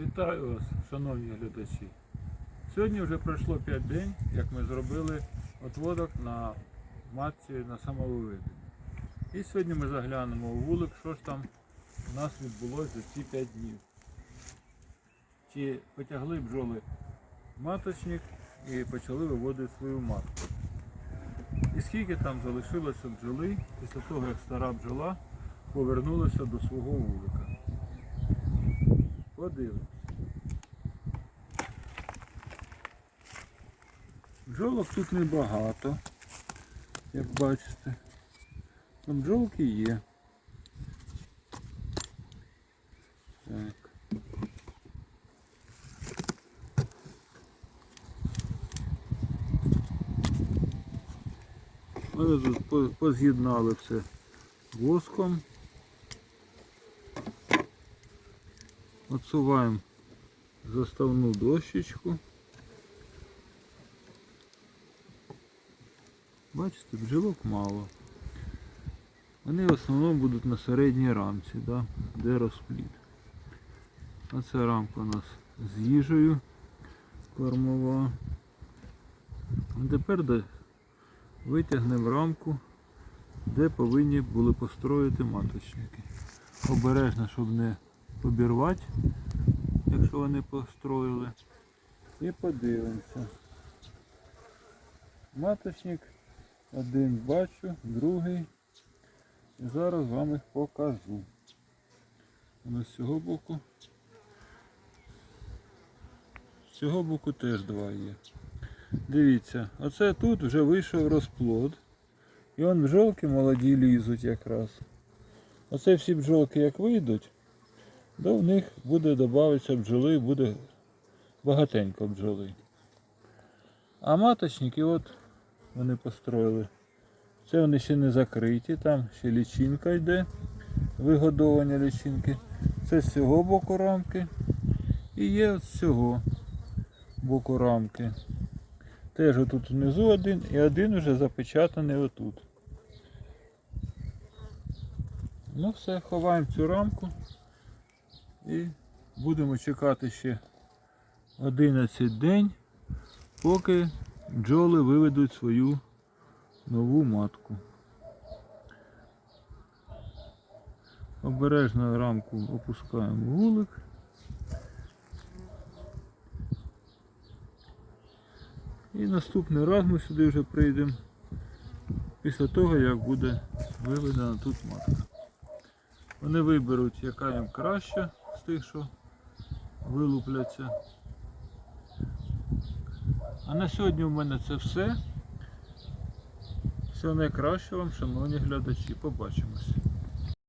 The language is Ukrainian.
Вітаю вас, шановні глядачі. Сьогодні вже пройшло 5 днів, як ми зробили отводок на матці на самовиведення. І сьогодні ми заглянемо у вулик, що ж там у нас відбулося за ці 5 днів. Чи потягли бджоли маточник і почали виводити свою матку. І скільки там залишилося бджоли після того, як стара бджола повернулася до свого вулика. Подивимось. Бджолок тут небагато, як бачите. Ну, бджолки є. Так. Ми тут поз'єднали все воском. Отсуваємо заставну дощечку. Бачите, бджолок мало. Вони в основному будуть на середній рамці, да, де розплід. А ця рамка у нас з їжею кормова. А тепер де- витягнемо рамку, де повинні були построїти маточники. Обережно, щоб не обірвати, якщо вони построїли. І подивимося. Маточник один бачу, другий. І зараз вам їх покажу. А з цього боку. З цього боку теж два є. Дивіться, оце тут вже вийшов розплод. І он бджолки молоді лізуть якраз. Оце всі бджолки як вийдуть, то в них буде додатися бджоли, буде багатенько бджоли. А маточники от вони построїли. Це вони ще не закриті, там ще лічинка йде, вигодовування лічинки. Це з цього боку рамки. І є от з цього боку рамки. Теж отут внизу один і один вже запечатаний отут. Ну все, ховаємо цю рамку і будемо чекати ще 11 день, поки бджоли виведуть свою нову матку. Обережно рамку опускаємо вулик. І наступний раз ми сюди вже прийдемо після того, як буде виведена тут матка. Вони виберуть, яка їм краща з тих, що вилупляться. А на сьогодні в мене це все. Всього найкращого вам, шановні глядачі. Побачимось.